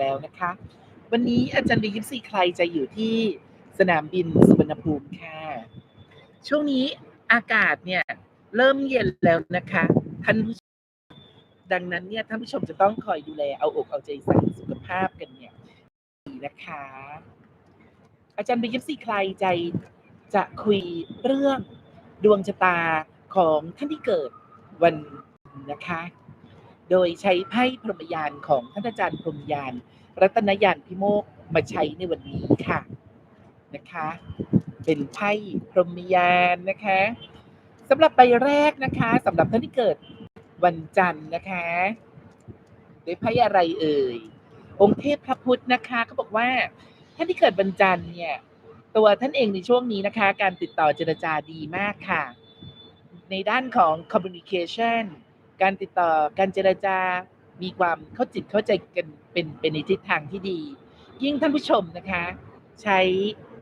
แล้วนะคะ วันนี้อาจารย์บียิปซีใครจะอยู่ที่สนามบินสุวรรณภูมิค่ะ ช่วงนี้อากาศเนี่ยเริ่มเย็นแล้วนะคะท่านผู้ชมดังนั้นเนี่ยท่านผู้ชมจะต้องคอยดูแลเอาอกเอาใจใส่สุขภาพกันเนี่ยดีนะคะ อาจารย์บียิปซีใครใจจะคุยเรื่องดวงชะตาของท่านที่เกิดวันนะคะ โดยใช้ไพ่พรหมยานของท่านอาจารย์พรหมยาน รัตนยานพิโมกมาใช้ในวันนี้ค่ะนะคะ เป็นไพ่พรหมยานนะคะสำหรับใบแรกนะคะสำหรับท่านที่เกิดวันจันทร์นะคะได้ไพ่อะไรเอ่ยองค์เทพพระพุทธนะคะเขาบอกว่าท่านที่เกิดวันจันทร์เนี่ย ตัวท่านเองในช่วงนี้นะคะ การติดต่อเจรจาดีมากค่ะ ในด้านของ communication การติดต่อการเจรจา มีความเข้าจิตเข้าใจกันเป็นเป็นในทิศทางที่ดี ยิ่งท่านผู้ชมนะคะ ใช้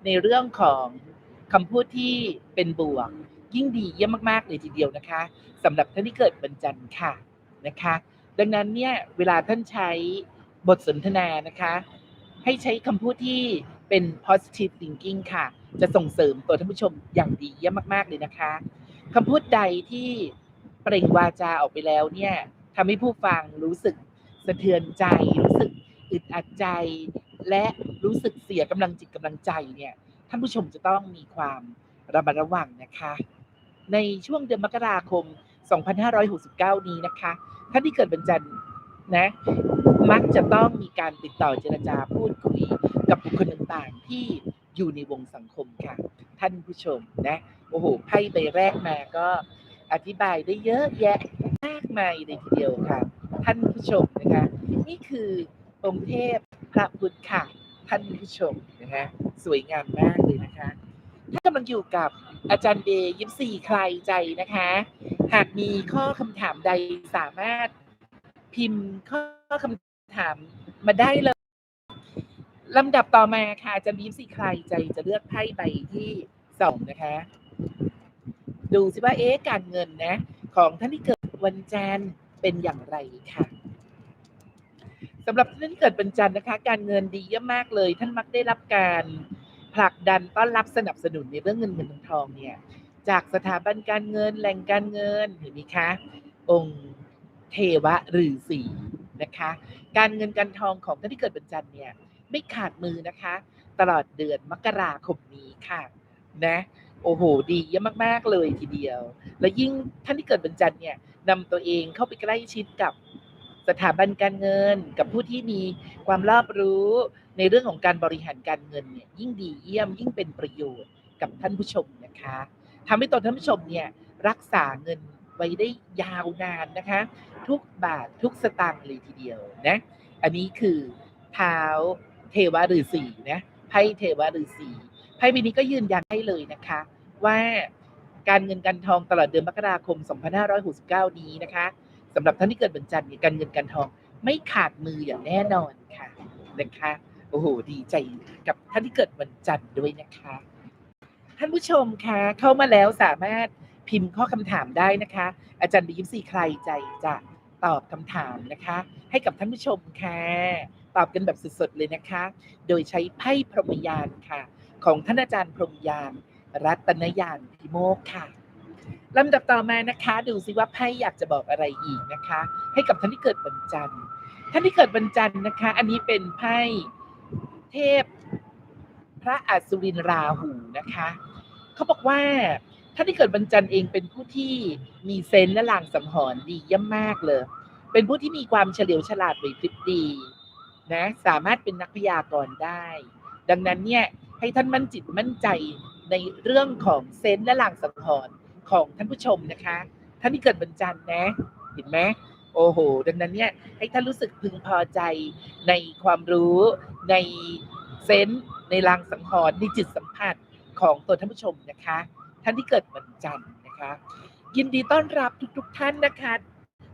ในเรื่องของคำพูดที่เป็นบวก ยิ่งดีเยี่ยมมากๆเลยทีเดียวนะคะสำหรับท่านที่เกิดวันจันทร์ค่ะนะคะ ดังนั้นเนี่ยเวลาท่านใช้บทสนทนานะคะ ให้ใช้คำพูดที่เป็น positive thinking ค่ะ จะส่งเสริมตัวท่านผู้ชมอย่างดีเยี่ยมมาก ๆ เลยนะคะคำพูดใดที่ เปล่งวาจาออกไปแล้วเนี่ยทำให้ผู้ฟังรู้สึกสะเทือนใจ รู้สึกอึดอัดใจ และรู้สึกเสียกำลังจิตกำลังใจเนี่ยท่านผู้ชมจะต้องมีความระมัดระวังนะคะ ในช่วงเดือนมกราคม 2569 นี้นะคะท่านที่เกิดวันจันทร์นะมักจะต้องมีการติดต่อเจรจาพูดคุยกับบุคคลต่างๆ ที่อยู่ในวงสังคมค่ะ ท่านผู้ชมนะโอ้โหไพ่ใบแรกมาก็ อธิบายได้เยอะแยะมากมายเลยทีเดียวค่ะ ท่านผู้ชมนะคะ นี่คือองค์เทพพระพุทธค่ะ ท่านผู้ชมนะคะสวยงามมากเลยนะคะถ้ากำลังอยู่กับอาจารย์เดย์ยิปซีใครใจนะคะ หากมีข้อคำถามใดสามารถพิมพ์ข้อคำถามมาได้เลยลำดับต่อมาค่ะอาจารย์ยิปซีใครใจจะเลือกไพ่ใบที่สองนะคะ ดูสิว่าเอ๊ะการเงินนะ ของท่านที่เกิดวันจันทร์เป็นอย่างไรค่ะสำหรับท่านที่เกิดวันจันทร์นะคะ การเงินดีเยี่ยมมากเลย ท่านมักได้รับการผลักดันต้อนรับสนับสนุนในเรื่องเงินเงินทองทองเนี่ยจากสถาบันการเงินแหล่งการเงินเห็นไหมคะ องค์เทวะฤาษีนะคะ การเงินการทองของท่านที่เกิดวันจันทร์เนี่ยไม่ขาดมือนะคะ ตลอดเดือนมกราคมนี้ค่ะนะ โอ้โห ดีเยี่ยมมากๆเลยทีเดียว และยิ่งท่านที่เกิดวันจันทร์เนี่ยนำตัวเองเข้าไปใกล้ชิดกับสถาบันการเงิน กับผู้ที่มีความรอบรู้ในเรื่องของการบริหารการเงินเนี่ยยิ่งดีเยี่ยมยิ่งเป็นประโยชน์กับท่านผู้ชมนะคะทำให้ตัวท่านผู้ชมเนี่ยรักษาเงินไว้ได้ยาวนานนะคะ ทุกบาททุกสตางค์เลยทีเดียวนะอันนี้คือเท้าเทวฤาษีนะไพ่เทวฤาษีไพ่ใบนี้ก็ยืนยันให้เลยนะคะ ว่าการเงินการทองตลอดเดือนมกราคม 2569 นี้นะคะสำหรับท่านที่เกิดวันจันทร์เนี่ยการเงินการทองไม่ขาดมืออย่างแน่นอนค่ะนะคะโอ้โหดีใจกับท่านที่เกิดวันจันทร์ด้วยนะคะ ท่านผู้ชมคะเข้ามาแล้วสามารถพิมพ์ข้อคำถามได้นะคะ อาจารย์บียิมซีใครใจจะตอบคำถามนะคะ ให้กับท่านผู้ชมค่ะตอบกันแบบสดๆเลยนะคะ โดยใช้ไพ่พรหมยานค่ะ ของท่านอาจารย์พรหมยาน รัตนยานพิโมกค่ะลำดับต่อมานะคะ ดูซิว่าไพ่อยากจะบอกอะไรอีกนะคะ ให้กับท่านที่เกิดวันจันทร์ท่านที่เกิดวันจันทร์นะคะ อันนี้เป็นไพ่เทพพระอัศวินราหูนะคะเขาบอกว่าท่านที่เกิดวันจันทร์เองเป็นผู้ที่มีเซนและลางสังหรณ์ดีเยี่ยมมากเลย เป็นผู้ที่มีความเฉลียวฉลาดไหวพริบดีนะสามารถเป็นนักพยากรณ์ได้ ดังนั้นเนี่ยให้ท่านมั่นจิตมั่นใจ ในเรื่องของเซนส์และลางสังหรณ์ของท่านผู้ชมนะคะท่านที่เกิดวันจันทร์นะ เห็นไหมโอ้โห ดังนั้นเนี่ยให้ท่านรู้สึกพึงพอใจในความรู้ในเซนส์ในลางสังหรณ์ในจิตสัมผัสของตัวท่านผู้ชมนะคะ ท่านที่เกิดวันจันทร์นะคะ ยินดีต้อนรับทุกๆทท่านนะคะ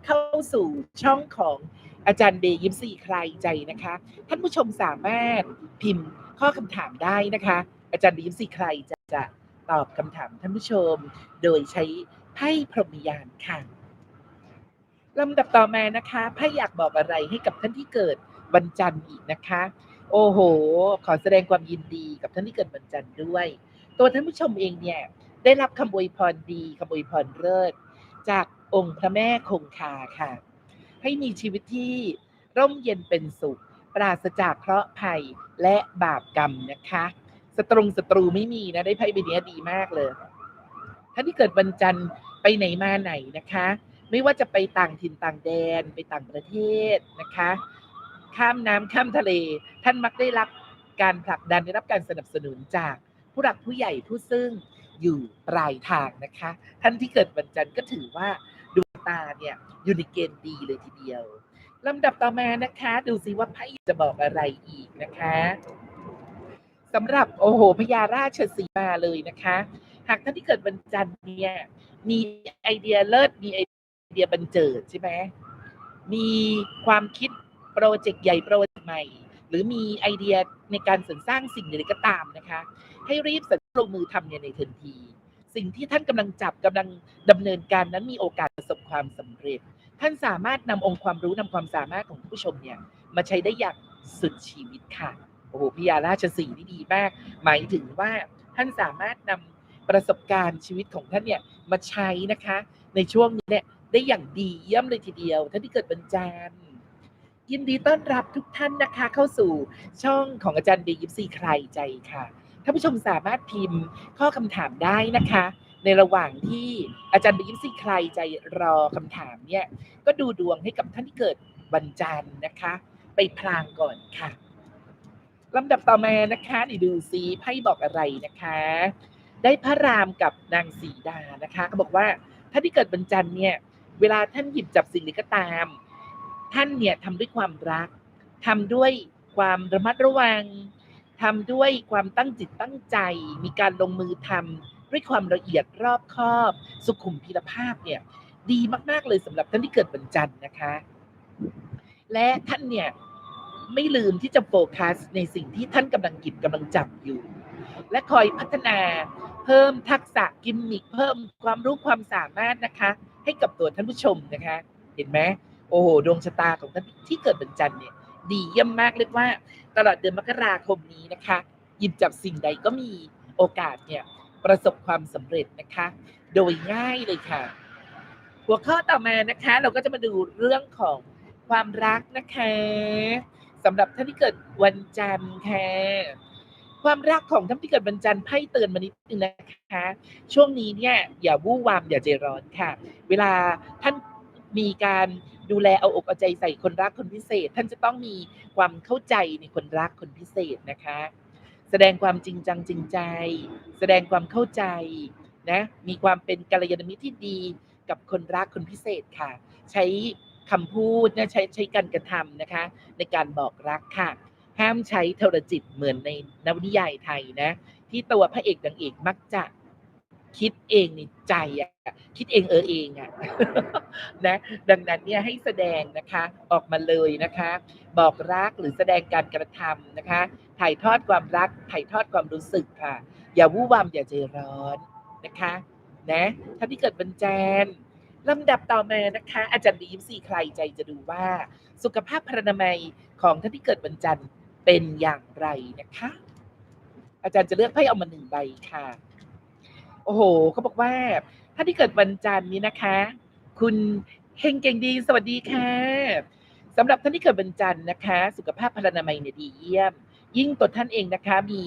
เข้าสู่ช่องของอาจารย์เดย์ยิมสี่ใครใจนะคะ ท่านผู้ชมสามารถพิมพ์ข้อคำถามได้นะคะ อาจารย์เดย์ยิมสี่ใครจ จะตอบคำถามท่านผู้ชม โดยใช้ไพ่พรหมยานค่ะลำดับต่อมานะคะไพ่อยากบอกอะไรให้กับท่านที่เกิดวันจันทร์อีกนะคะ โอ้โห ขอแสดงความยินดีกับท่านที่เกิดวันจันทร์ด้วย ตัวท่านผู้ชมเองเนี่ยได้รับคำอวยพรดีคำอวยพรเลิศจากองค์พระแม่คงคาค่ะ ให้มีชีวิตที่ร่มเย็นเป็นสุข ปราศจากเคราะห์ภัยและบาปกรรมนะคะ สตรงศัตรูไม่มีนะได้ไพ่ใบนี้ดีมากเลยท่านที่เกิดวันจันทร์ไปไหนมาไหนนะคะ ไม่ว่าจะไปต่างถิ่นต่างแดนไปต่างประเทศนะคะ ข้ามน้ำข้ามทะเล ท่านมักได้รับการผลักดันได้รับการสนับสนุนจากผู้หลักผู้ใหญ่ผู้ซึ่งอยู่ปลายทางนะคะ ท่านที่เกิดวันจันทร์ก็ถือว่าดวงตาเนี่ยอยู่ในเกณฑ์ดีเลยทีเดียวลำดับต่อมานะคะ ดูซิว่าไพ่จะบอกอะไรอีกนะคะ สำหรับโอ้โหพญาราชสีมาเลยนะคะ หากท่านที่เกิดวันจันทร์เนี่ยมีไอเดียเลิศมีไอเดียบันเจิดใช่ไหมมีความคิดโปรเจกต์ใหญ่โปรเจกต์ใหม่ หรือมีไอเดียในการสรรสร้างสิ่งใดก็ตามนะคะ ให้รีบสัลงมือทำเนี่ยในทันที สิ่งที่ท่านกำลังจับกำลังดำเนินการนั้นมีโอกาสประสบความสำเร็จ ท่านสามารถนำองค์ความรู้นำความสามารถของผู้ชมเนี่ยมาใช้ได้อย่างสุดชีวิตค่ะ โอ้โหพิยาราชสีนี่ดีมาก หมายถึงว่าท่านสามารถนำประสบการณ์ชีวิตของท่านเนี่ยมาใช้นะคะ ในช่วงนี้เนี่ยได้อย่างดีเยี่ยมเลยทีเดียวท่านที่เกิดวันจันทร์ยินดีต้อนรับทุกท่านนะคะ เข้าสู่ช่องของอาจารย์ดียิปซีใครใจค่ะท่านผู้ชมสามารถพิมพ์ข้อคำถามได้นะคะ ในระหว่างที่อาจารย์ดียิปซีใครใจรอคำถามเนี่ยก็ดูดวงให้กับท่านที่เกิดวันจันทร์นะคะ ไปพลางก่อนค่ะ ลำดับต่อมานะคะนี่ดูซีไพ่บอกอะไรนะคะ ได้พระรามกับนางสีดานะคะก็บอกว่าท่านที่เกิดวันจันเนี่ย เวลาท่านหยิบจับสิ่งใดก็ตาม ท่านเนี่ยทำด้วยความรักทำด้วยความระมัดระวังทำด้วยความตั้งจิตตั้งใจ มีการลงมือทำด้วยความละเอียดรอบคอบ สุขุมพิรภาพเนี่ย ดีมาก ๆ เลยสำหรับท่านที่เกิดวันจันนะคะ และท่านเนี่ย ไม่ลืมที่จะโฟกัสในสิ่งที่ท่านกำลังหยิบกำลังจับอยู่ และคอยพัฒนาเพิ่มทักษะกิมมิคเพิ่มความรู้ความสามารถนะคะ ให้กับตัวท่านผู้ชมนะคะ เห็นไหมโอ้โหดวงชะตาของท่านที่เกิดวันจันทร์เนี่ย ดีเยี่ยมมากเรียกว่า ตลอดเดือนมกราคมนี้นะคะ หยิบจับสิ่งใดก็มีโอกาสเนี่ยประสบความสำเร็จนะคะ โดยง่ายเลยค่ะ หัวข้อต่อมานะคะ เราก็จะมาดูเรื่องของความรักนะคะ สำหรับท่านที่เกิดวันจันทร์ค่ะความรักของท่านที่เกิดวันจันทร์ไพ่เตือนมานิดนึงนะคะ ช่วงนี้เนี่ยอย่าวู่วามอย่าใจร้อนค่ะ เวลาท่านมีการดูแลเอาอกเอาใจใส่คนรักคนพิเศษ ท่านจะต้องมีความเข้าใจในคนรักคนพิเศษนะคะ แสดงความจริงจังจริงใจ แสดงความเข้าใจนะมีความเป็นกัลยาณมิตรที่ดีกับคนรักคนพิเศษค่ะ ใช้ คำพูดนะใช้ใช้การกระทำนะคะ ในการบอกรักค่ะ ห้ามใช้โทรจิตเหมือนในนวนิยายไทยนะ ที่ตัวพระเอกนางเอกมักจะคิดเองในใจอะคิดเองเออเองอะนะดังนั้นเนี่ยให้แสดงนะคะออกมาเลยนะคะ บอกรักหรือแสดงการกระทำนะคะ ถ่ายทอดความรัก ถ่ายทอดความรู้สึกค่ะ อย่าวู่วามอย่าใจร้อนนะคะนะท่านที่เกิดวันจันทร์ ลำดับต่อมานะคะ อาจารย์ดีมสี่ใครใจจะดูว่า สุขภาพพรรณนามของท่านที่เกิดวันจันทร์เป็นอย่างไรนะคะ อาจารย์จะเลือกไพ่เอามาหนึ่งใบค่ะ โอ้โหเขาบอกว่าท่านที่เกิดวันจันทร์นี้นะคะ คุณเฮงเก่งดีสวัสดีค่ะสำหรับท่านที่เกิดวันจันทร์นะคะ สุขภาพพรรณนามเนี่ยดีเยี่ยม ยิ่งตัวท่านเองนะคะมี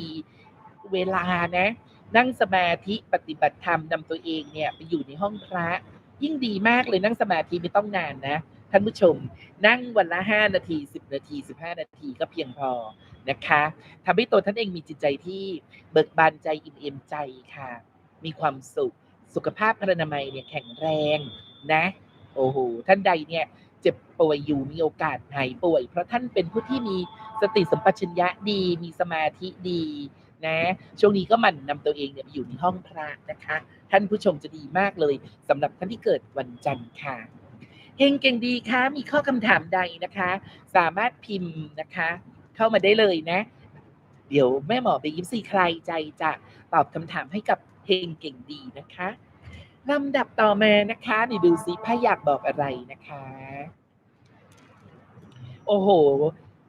เวลานะ นั่งสมาธิปฏิบัติธรรมนำตัวเองเนี่ยไปอยู่ในห้องพระ ยิ่งดีมากเลยนั่งสมาธิไม่ต้องนานนะท่านผู้ชม นั่งวันละห้านาทีสิบนาทีสิบห้านาทีก็เพียงพอนะคะทำให้ตัวท่านเองมีจิตใจที่เบิกบานใจอิ่มเอมใจค่ะ มีความสุขสุขภาพพรรณนามัยเนี่ยแข็งแรงนะ โอ้โหท่านใดเนี่ยเจ็บป่วยอยู่มีโอกาสหายป่วย เพราะท่านเป็นผู้ที่มีสติสัมปชัญญะดี มีสมาธิดี นะ ช่วงนี้ก็มันนำตัวเองเนี่ยไปอยู่ในห้องพระนะคะ ท่านผู้ชมจะดีมากเลยสำหรับท่านที่เกิดวันจันทร์ค่ะเฮงเก่งดีคะมีข้อคำถามใดนะคะ สามารถพิมพ์นะคะ เข้ามาได้เลยนะ เดี๋ยวแม่หมอไปยิ้มสีใครใจจะตอบคำถามให้กับเฮงเก่งดีนะคะลำดับต่อมานะคะนี่ดูซิไพ่อยากบอกอะไรนะคะ โอ้โห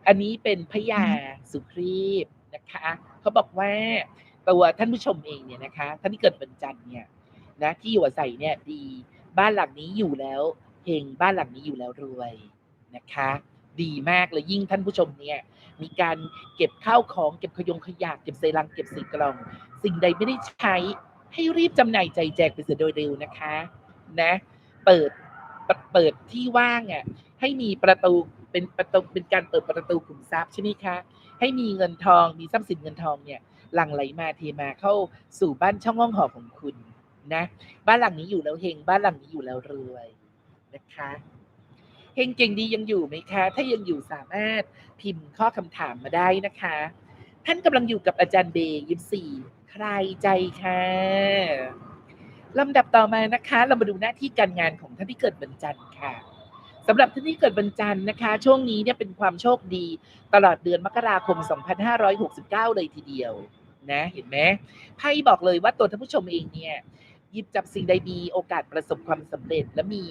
อันนี้เป็นพญาสุครีบ นะคะเขาบอกว่าตัวท่านผู้ชมเองเนี่ยนะคะท่านที่เกิดวันจันทร์เนี่ยนะที่อยู่อาศัยเนี่ยดีบ้านหลังนี้อยู่แล้วเฮงบ้านหลังนี้อยู่แล้วรวยนะคะ ดีมากเลยยิ่งท่านผู้ชมเนี่ยมีการเก็บข้าวของเก็บขยงขยะเก็บใส่ลังเก็บใส่กล่อง สิ่งใดไม่ได้ใช้ให้รีบจำหน่ายใจแจกไปเสียโดยเร็วนะคะนะเปิดเปเปิดที่ว่างอะให้มีประตูเป็นประตูเป็นการเปิดประตูขุมทรัพย์ใช่ไหมคะ ให้มีเงินทองมีทรัพย์สินเงินทองเนี่ยหลั่งไหลมาเทมาเข้าสู่บ้านช่องห้องหอของคุณนะ บ้านหลังนี้อยู่แล้วเฮงบ้านหลังนี้อยู่แล้วรวยนะคะเฮงเก่งดียังอยู่ไหมคะ ถ้ายังอยู่สามารถพิมพ์ข้อคำถามมาได้นะคะ ท่านกำลังอยู่กับอาจารย์เบย์ยิปสี่ใครใจค่ะลำดับต่อมานะคะ เรามาดูหน้าที่การงานของท่านที่เกิดวันจันทร์ค่ะ สำหรับท่านที่เกิดวันจันทร์นะคะ ช่วงนี้เนี่ยเป็นความโชคดีตลอดเดือนมกราคม 2569 เลยทีเดียวนะเห็นไหมไพ่บอกเลยว่าตัวท่านผู้ชมเองเนี่ยหยิบจับสิ่งใดมีโอกาสประสบความสำเร็จ และมี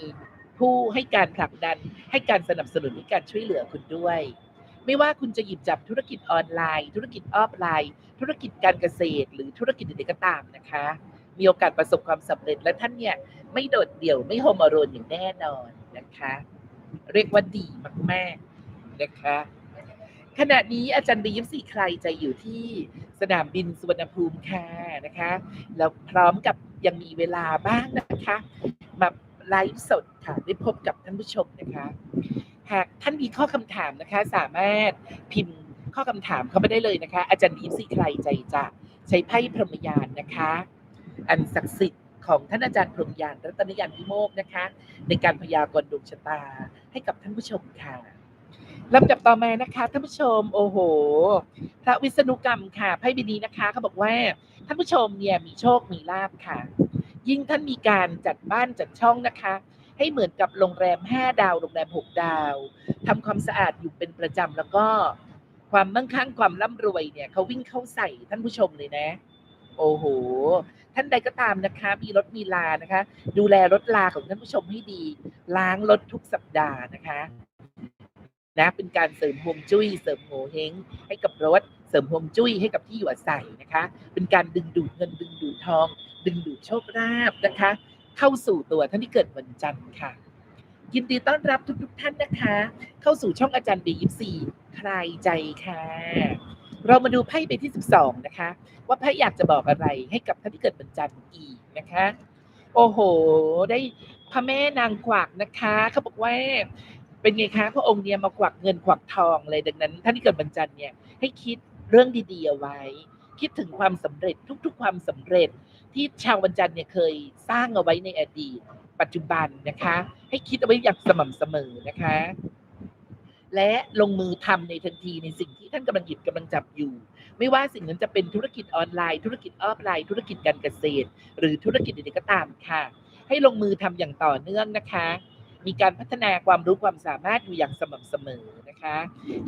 ผู้ให้การผลักดัน ให้การสนับสนุนให้การช่วยเหลือคุณด้วย ไม่ว่าคุณจะหยิบจับธุรกิจออนไลน์ ธุรกิจออฟไลน์ ธุรกิจการเกษตร หรือธุรกิจใดก็ตามนะคะ มีโอกาสประสบความสำเร็จและท่านเนี่ยไม่โดดเดี่ยวไม่โฮมอโรนอย่างแน่นอนนะคะ เรียกว่าดีมากๆนะคะขณะนี้อาจารย์บียิมสีใครจะอยู่ที่สนามบินสุวรรณภูมิค่ะนะคะแล้วพร้อมกับยังมีเวลาบ้างนะคะ มาไลฟ์สดค่ะได้พบกับท่านผู้ชมนะคะ หากท่านมีข้อคำถามนะคะ สามารถพิมพ์ข้อคำถามเข้ามาได้เลยนะคะ อาจารย์บียิมสีใครใจจะใช้ไพ่พรหมยานนะคะ อันศักดิ์สิทธิ์ ของท่านอาจารย์พรมยานรัตนยานพิโมกนะคะ ในการพยากรณ์ดวงชะตาให้กับท่านผู้ชมค่ะลำดับต่อมานะคะท่านผู้ชมโอ้โห พระวิษณุกรรมค่ะไพ่บินีนะคะเขาบอกว่าท่านผู้ชมเนี่ยมีโชคมีลาบค่ะ ยิ่งท่านมีการจัดบ้านจัดช่องนะคะ ให้เหมือนกับโรงแรม 5 ดาวโรงแรม 6 ดาวทำความสะอาดอยู่เป็นประจำแล้วก็ความมั่งคั่งความร่ำรวยเนี่ยเขาวิ่งเข้าใส่ท่านผู้ชมเลยนะ โอ้โห ท่านใดก็ตามนะคะ มีรถมีลานะคะ ดูแลรถลาของท่านผู้ชมให้ดี ล้างรถทุกสัปดาห์นะคะนะเป็นการเสริมฮวงจุ้ย เสริมโงเฮงให้กับรถ เสริมฮวงจุ้ยให้กับที่อยู่อาศัยนะคะ เป็นการดึงดูดเงินดึงดูดทอง ดึงดูดโชคลาภนะคะ เข้าสู่ตัวท่านที่เกิดวันจันทร์ค่ะ ยินดีต้อนรับทุกๆท่านนะคะ เข้าสู่ช่องอาจารย์บียิปซีใครใจค่ะ เรามาดูไพ่ใบที่ 12 นะคะ ว่าไพ่อยากจะบอกอะไรให้กับท่านที่เกิดวันจันทร์อีกนะคะ โอ้โห ได้พระแม่นางกวักนะคะเขาบอกว่าเป็นไงคะพระองค์เนี่ยมากวักเงินกวักทองเลยดังนั้นท่านที่เกิดวันจันทร์เนี่ยให้คิดเรื่องดีๆเอาไว้ คิดถึงความสำเร็จทุกๆ ความสำเร็จที่ชาววันจันทร์เนี่ยเคยสร้างเอาไว้ในอดีต ปัจจุบันนะคะ ให้คิดเอาไว้อย่างสม่ำเสมอนะคะ และลงมือทำในทันทีในสิ่งที่ท่านกำลังหยิบกำลังจับอยู่ ไม่ว่าสิ่งนั้นจะเป็นธุรกิจออนไลน์ ธุรกิจออฟไลน์ ธุรกิจการเกษตร หรือธุรกิจใดๆก็ตามค่ะ ให้ลงมือทำอย่างต่อเนื่องนะคะ มีการพัฒนาความรู้ความสามารถอยู่อย่างสม่ำเสมอนะคะ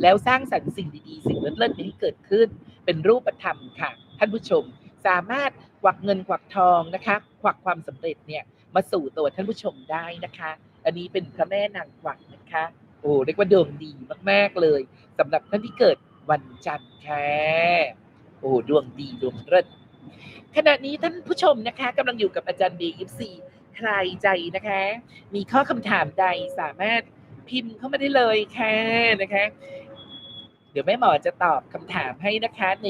แล้วสร้างสรรค์สิ่งดีๆ สิ่งเลิศๆให้เกิดขึ้น เป็นรูปธรรมค่ะ ท่านผู้ชมสามารถควักเงินควักทองนะคะควักความสำเร็จเนี่ยมาสู่ตัวท่านผู้ชมได้นะคะ อันนี้เป็นพระแม่นางกวักนะคะ โอ้เรียกว่าดวงดีมากๆเลยสำหรับท่านที่เกิดวันจันทร์ค่ะโอ้ดวงดีดวงเลิศขณะนี้ท่านผู้ชมนะคะกำลังอยู่กับอาจารย์เบยิปซีใครใจนะคะ มีข้อคำถามใดสามารถพิมพ์เข้ามาได้เลยค่ะนะคะ เดี๋ยวแม่หมอจะตอบคำถามให้นะคะใน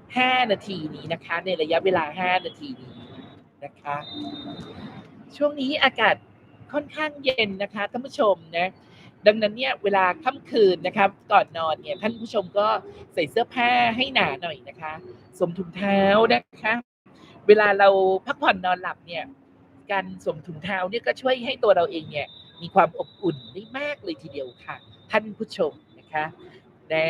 5 นาทีนี้นะคะ ในระยะเวลา 5 นาทีนี้นะคะ ช่วงนี้อากาศค่อนข้างเย็นนะคะท่านผู้ชมนะ ดังนั้นเนี่ยเวลาค่ำคืนนะครับก่อนนอนเนี่ยท่านผู้ชมก็ใส่เสื้อผ้าให้หนาหน่อยนะคะสวมถุงเท้านะคะ เวลาเราพักผ่อนนอนหลับเนี่ยการสวมถุงเท้าเนี่ยก็ช่วยให้ตัวเราเองเนี่ยมีความอบอุ่นได้มากเลยทีเดียวค่ะ ท่านผู้ชมนะคะนะ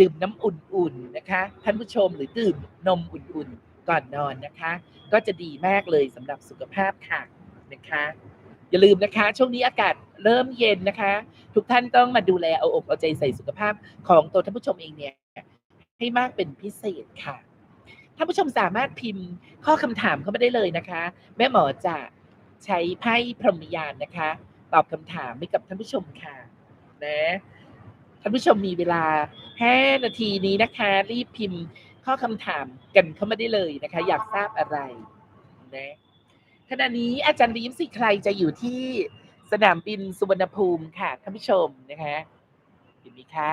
ดื่มน้ำอุ่นๆนะคะท่านผู้ชมหรือดื่มนมอุ่นๆก่อนนอนนะคะ ก็จะดีมากเลยสำหรับสุขภาพค่ะนะคะ อย่าลืมนะคะ ช่วงนี้อากาศเริ่มเย็นนะคะ ทุกท่านต้องมาดูแลเอาอกเอาใจใส่สุขภาพของตัวท่านผู้ชมเองเนี่ยให้มากเป็นพิเศษค่ะท่านผู้ชมสามารถพิมพ์ข้อคำถามเข้ามาได้เลยนะคะ แม่หมอจะใช้ไพ่พรหมยานนะคะ ตอบคำถามให้กับท่านผู้ชมค่ะนะท่านผู้ชมมีเวลา5นาทีนี้นะคะ รีบพิมพ์ข้อคำถามกันเข้ามาได้เลยนะคะ อยากทราบอะไรนะ ขณะนี้อาจารย์บีมสิใครจะอยู่ที่สนามบินสุวรรณภูมิค่ะท่านผู้ชมนะคะเห็นไหมคะ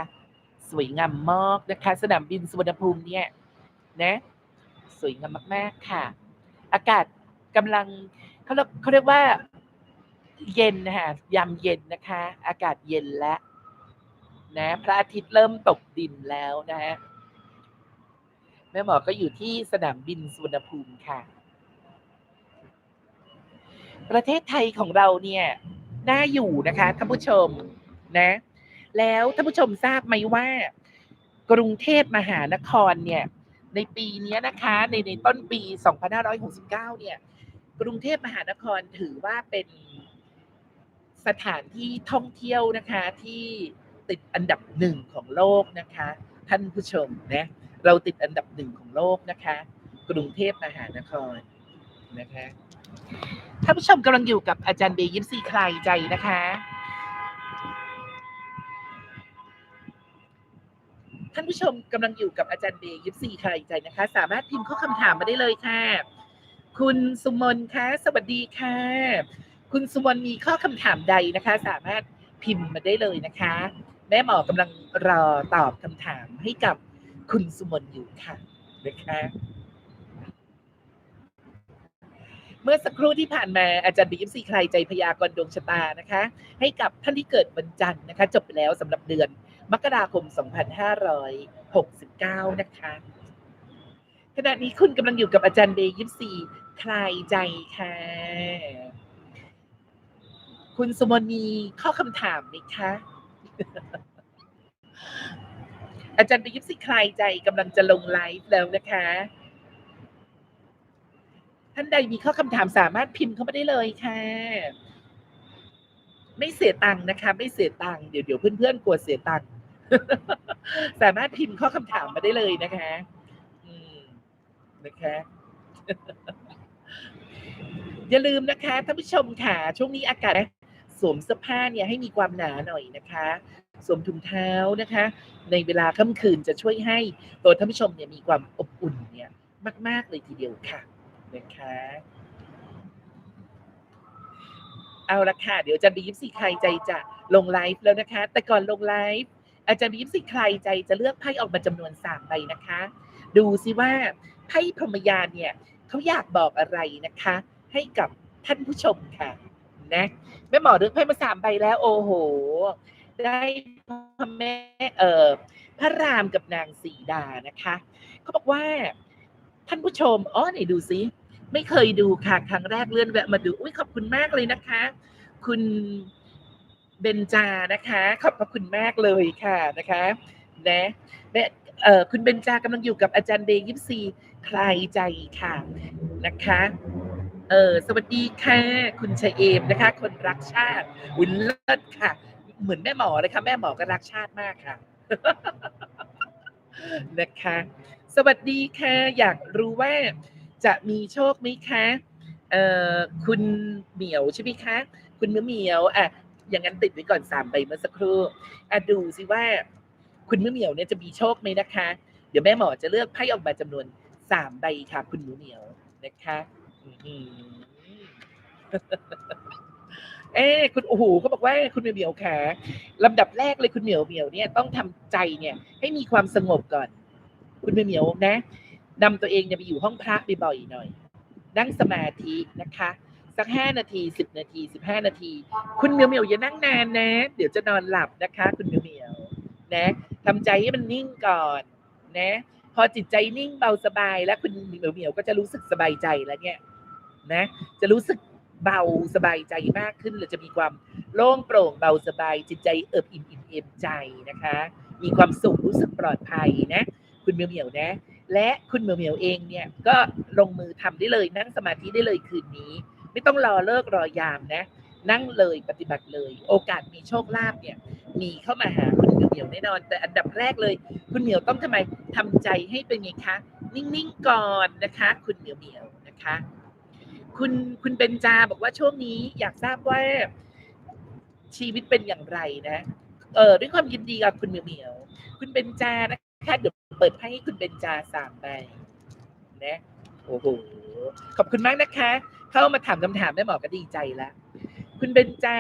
สวยงามมากนะคะ สนามบินสุวรรณภูมิเนี่ยนะสวยงามมากๆค่ะ อากาศกำลังเขาเรียกเขาเรียกว่าเย็นนะคะยามเย็นนะคะ อากาศเย็นแล้วนะพระอาทิตย์เริ่มตกดินแล้วนะฮะแม่หมอก็อยู่ที่สนามบินสุวรรณภูมิค่ะ ประเทศไทยของเราเนี่ยน่าอยู่นะคะท่านผู้ชมนะ แล้วท่านผู้ชมทราบไหมว่า กรุงเทพมหานครเนี่ย ในปีนี้นะคะ ในในต้นปี 2569 เนี่ย กรุงเทพมหานครถือว่าเป็นสถานที่ท่องเที่ยวนะคะที่ติดอันดับหนึ่งของโลกนะคะ ท่านผู้ชมนะเราติดอันดับหนึ่งของโลกนะคะ กรุงเทพมหานครนะคะ ท่านผู้ชมกำลังอยู่กับอาจารย์เบย์ยิปซีคลายใจนะคะ ท่านผู้ชมกำลังอยู่กับอาจารย์เบย์ยิปซีคลายใจนะคะ สามารถพิมพ์ข้อคำถามมาได้เลยค่ะ คุณสุมนคะสวัสดีค่ะ คุณสุมนมีข้อคำถามใดนะคะ สามารถพิมพ์มาได้เลยนะคะ แม่หมอกำลังรอตอบคำถามให้กับคุณสุมนอยู่ค่ะนะคะ เมื่อสักครู่ที่ผ่านมาอาจารย์บีเอฟซีใครใจพยากรณ์ดวงชะตานะคะ ให้กับท่านที่เกิดวันจันทร์นะคะจบไปแล้วสำหรับเดือนมกราคม 2569 นะคะขณะนี้คุณกำลังอยู่กับอาจารย์เบย์ยิปซีคลายใจค่ะ คุณสมนีข้อคำถามไหมคะ อาจารย์เบย์ยิปซีคลายใจกำลังจะลงไลฟ์แล้วนะคะ ท่านใดมีข้อคำถามสามารถพิมพ์เข้ามาได้เลยค่ะ ไม่เสียตังค์นะคะ ไม่เสียตังค์เดี๋ยวเดี๋ยวเพื่อนๆกลัวเสียตังค์สามารถพิมพ์ข้อคำถามมาได้เลยนะคะ อืมนะคะอย่าลืมนะคะท่านผู้ชมค่ะช่วงนี้อากาศสวมเสื้อผ้าเนี่ยให้มีความหนาหน่อยนะคะสวมถุงเท้านะคะ ในเวลาค่ำคืนจะช่วยให้ตัวท่านผู้ชมเนี่ยมีความอบอุ่นเนี่ยมาก ๆ เลยทีเดียวค่ะ นะคะเอาละค่ะ เดี๋ยวจารย์บียิใครใจจะลงไลฟ์แล้วนะคะ แต่ก่อนลงไลฟ์อาจารย์บียิใครใจจะเลือกไพ่ออกมาจำนวนสามใบนะคะ ดูซิว่าไพ่พรหมยานเนี่ยเขาอยากบอกอะไรนะคะ ให้กับท่านผู้ชมค่ะ นะแม่หมอเลือกไพ่มาสามใบแล้ว โอ้โห ได้พ่อแม่เอ่อพระรามกับนางสีดานะคะเขาบอกว่าท่านผู้ชมอ๋อไหนดูซิ ไม่เคยดูค่ะครั้งแรกเลื่อนแวะมาดูอุ้ยขอบคุณมากเลยนะคะ คุณเบนจานะคะ ขอบพระคุณมากเลยค่ะนะคะนะและเออคุณเบนจากำลังอยู่กับอาจารย์เดย์ยิปซีคลายใจค่ะนะคะเออสวัสดีค่ะ คุณชยเอมนะคะ คนรักชาติอุ่นเลิศค่ะ เหมือนแม่หมอเลยค่ะแม่หมอก็รักชาติมากค่ะนะคะ สวัสดีค่ะ อยากรู้ว่า จะมีโชคไหมคะเอ่อคุณเหมียวใช่ไหมคะ คุณเมียวเหมียวอะอย่างนั้นติดไว้ก่อนสามใบเมื่อสักครู่อะดูสิว่า คุณเมียวเหมียวเนี่ยจะมีโชคไหมนะคะ เดี๋ยวแม่หมอจะเลือกไพ่ออกมาจำนวนสามใบค่ะ คุณเมียวเหมียวนะคะเอ้คุณโอ้โหเขาบอกว่าคุณเหมียวเหมียวค่ะลำดับแรกเลยคุณเหมียวเหมียวเนี่ยต้องทำใจเนี่ย ให้มีความสงบก่อน คุณเมียวเหมียวนะ นำตัวเองเนี่ยไปอยู่ห้องพระบ่อยๆหน่อย นั่งสมาธินะคะ สักห้านาทีสิบนาทีสิบห้านาที คุณเมียวเมียวอย่านั่งนานนะ เดี๋ยวจะนอนหลับนะคะ คุณเมียวเมียวนะทำใจให้มันนิ่งก่อนนะ พอจิตใจนิ่งเบาสบายแล้วคุณเหมียวเหมียวก็จะรู้สึกสบายใจแล้วเนี่ยนะ จะรู้สึกเบาสบายใจมากขึ้นหรือจะมีความโล่งโปร่งเบาสบาย จิตใจเอิบอิ่มอิ่มเอมใจนะคะ มีความสุขรู้สึกปลอดภัยนะ คุณเหมียวเหมียวนะ และคุณเหมียวเหมียวเองเนี่ยก็ลงมือทำได้เลยนั่งสมาธิได้เลยคืนนี้ ไม่ต้องรอเลิกรอยามนะ นั่งเลยปฏิบัติเลย โอกาสมีโชคลาภเนี่ย มีเข้ามาหาคุณเหมียวเหมียวแน่นอน แต่อันดับแรกเลย คุณเหมียวต้องทำไมทำใจให้เป็นไงคะ นิ่งๆก่อนนะคะ คุณเหมียวเหมียวนะคะ คุณคุณเบนจาบอกว่าช่วงนี้อยากทราบว่าชีวิตเป็นอย่างไรนะเออด้วยความยินดีกับคุณเหมียวเหมียว คุณเบนจานะ คะเดี๋ยวเปิดให้คุณเบนจาสามใบนะโอ้โหขอบคุณมากนะคะ เข้ามาถามคำถามแม่หมอก็ดีใจแล้วคุณเบนจา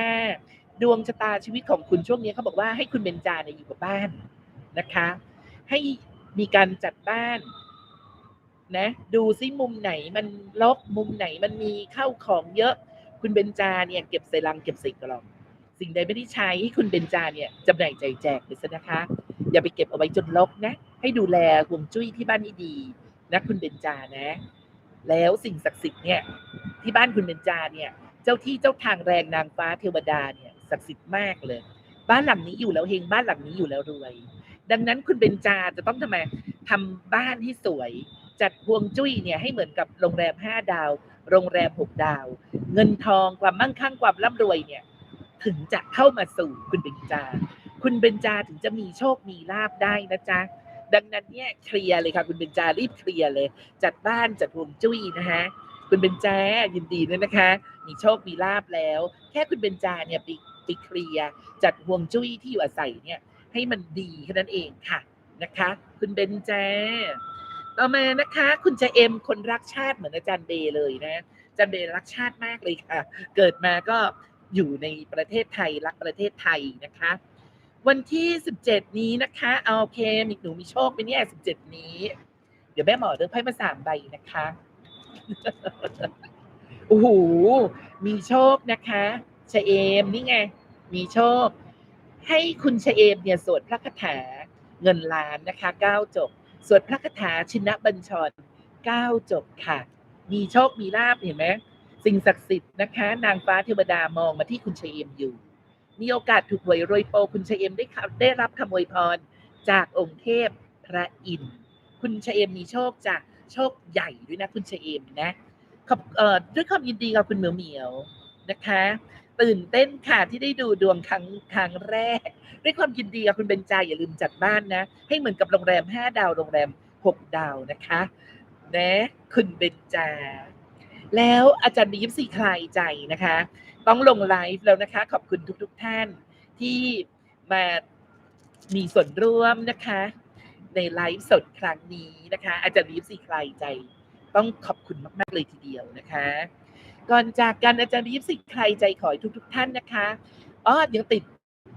ดวงชะตาชีวิตของคุณช่วงนี้เขาบอกว่าให้คุณเบนจาเนี่ยอยู่กับบ้านนะคะ ให้มีการจัดบ้านนะ ดูซิมุมไหนมันลกมุมไหนมันมีเข้าของเยอะ คุณเบนจาเนี่ยเก็บใส่ลังเก็บใส่กล่อง สิ่งใดไม่ได้ใช้ให้คุณเบนจาเนี่ยจำหน่ายใจแจกไปซะนะคะ อย่าไปเก็บเอาไว้จนรกนะ ให้ดูแลห่วงจุ้ยที่บ้านให้ดีนะคุณเบนจานะ แล้วสิ่งศักดิ์สิทธิ์เนี่ยที่บ้านคุณเบนจาเนี่ย เจ้าที่เจ้าทางแรงนางฟ้าเทวดาเนี่ยศักดิ์สิทธิ์มากเลย บ้านหลังนี้อยู่แล้วเฮงบ้านหลังนี้อยู่แล้วรวย ดังนั้นคุณเบนจาจะต้องทำไมทำบ้านให้สวย จัดฮวงจุ้ยเนี่ยให้เหมือนกับโรงแรมห้าดาว โรงแรมหกดาว เงินทองความมั่งคั่งความร่ำรวยเนี่ย ถึงจะเข้ามาสู่คุณเบนจา คุณเบนจาถึงจะมีโชคมีลาบได้นะจ๊ะดังนั้นเนี่ยเคลียร์เลยค่ะคุณเบนจารีบเคลียร์เลย จัดบ้านจัดฮวงจุ้ยนะฮะคุณเบนจายินดีด้วยนะคะ มีโชคมีลาบแล้ว แค่คุณเบนจาเนี่ยไปไปเคลียร์จัดฮวงจุ้ยที่อยู่อาศัยเนี่ย ให้มันดีแค่นั้นเองค่ะนะคะ คุณเบนจาต่อมานะคะ คุณจะเอ็มคนรักชาติเหมือนอาจารย์เบเลยนะอาจารย์เบรักชาติมากเลยค่ะ เกิดมาก็อยู่ในประเทศไทยรักประเทศไทยนะคะ วันที่สิบเจ็ดนี้นะคะเอาโอเคมีหนูมีโชคไหมเนี่ยสิบเจ็ดนี้ เดี๋ยวแม่หมอเลือกไพ่มาสามใบนะคะโอ้โหมีโชคนะคะชะเอมนี่ไง มีโชค ให้คุณชะเอมเนี่ยสวดพระคาถาเงินล้านนะคะเก้าจบ สวดพระคาถาชินบัญชรเก้าจบค่ะ มีโชคมีลาบเห็นไหมสิ่งศักดิ์สิทธิ์นะคะ นางฟ้าเทวดามองมาที่คุณชะเอมอยู่ มีโอกาสถูกหวยโรยโปคุณชเอมได้ได้รับคำอวยพรจากองค์เทพพระอินทร์คุณชเอมมีโชคจากโชคใหญ่ด้วยนะคุณชเอมนะขอบเออด้วยความยินดีกับคุณเหมียวเหมียวนะคะ ตื่นเต้นค่ะที่ได้ดูดวงครั้งครั้งแรก ด้วยความยินดีกับคุณเบนจาอย่าลืมจัดบ้านนะ ให้เหมือนกับโรงแรมห้าดาวโรงแรมหกดาวนะคะนะคุณเบนจาแล้วอาจารย์บียิปซีคลายใจนะคะ ต้องลงไลฟ์แล้วนะคะ ขอบคุณทุกๆทท่านที่มามีส่วนร่วมนะคะ ในไลฟ์สดครั้งนี้นะคะ อาจารย์บียิปซีคลายใจ ต้องขอบคุณมาก ๆ เลยทีเดียวนะคะ ก่อนจากกันอาจารย์บียิปซีคลายใจขอทุกๆท่านนะคะอ๋อยังติด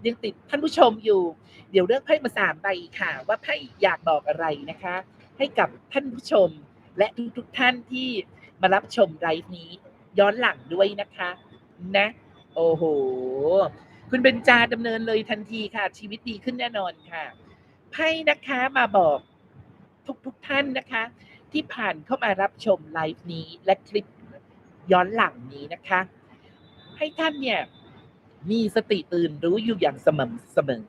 ยังติดท่านผู้ชมอยู่ เดี๋ยวเลือกไพ่มาสามใบค่ะ ว่าไพ่อยากบอกอะไรนะคะ ให้กับท่านผู้ชมและทุกๆท่านที่มารับชมไลฟ์นี้ย้อนหลังด้วยนะคะ นะ โอ้โห คุณเบญจาดำเนินเลยทันทีค่ะ ชีวิตดีขึ้นแน่นอนค่ะไพ่นะคะมาบอกทุกๆทท่านนะคะ ที่ผ่านเข้ามารับชมไลฟ์นี้และคลิปย้อนหลังนี้นะคะ ให้ท่านเนี่ยมีสติตื่นรู้อยู่อย่างสม่ำเสมอ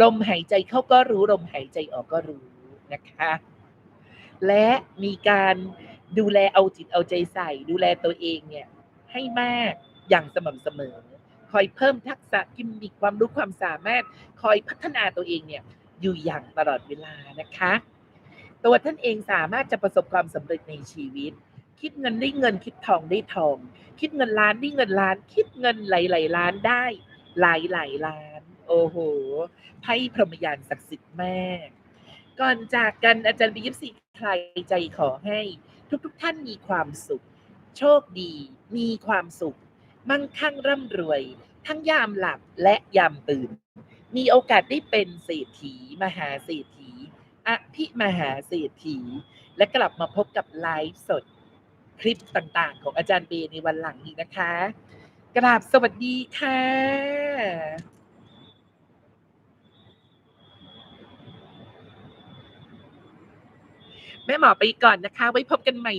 ลมหายใจเข้าก็รู้ลมหายใจออกก็รู้นะคะ และมีการดูแลเอาจิตเอาใจใส่ ดูแลตัวเองเนี่ยให้มาก อย่างสม่ำเสมอ คอยเพิ่มทักษะกิมมิคความรู้ความสามารถ คอยพัฒนาตัวเองเนี่ยอยู่อย่างตลอดเวลานะคะ ตัวท่านเองสามารถจะประสบความสำเร็จในชีวิต คิดเงินได้เงินคิดทองได้ทอง คิดเงินล้านได้เงินล้าน คิดเงินหลายๆล้านได้ หลายหลายล้าน โอ้โหไพ่พรหมยานศักดิ์สิทธิ์มากก่อนจากกันอาจารย์บียิปซีใครใจขอให้ ทุกๆทท่านมีความสุข โชคดี มีความสุข มั่งคั่งร่ำรวย ทั้งยามหลับและยามตื่น มีโอกาสได้เป็นเศรษฐี มหาเศรษฐีอภิมหาเศรษฐี และกลับมาพบกับไลฟ์สดคลิปต่างๆ ของอาจารย์เบในวันหลังนี้นะคะ กราบสวัสดีค่ะแม่หมอไปก่อนนะคะ ไว้พบกันใหม่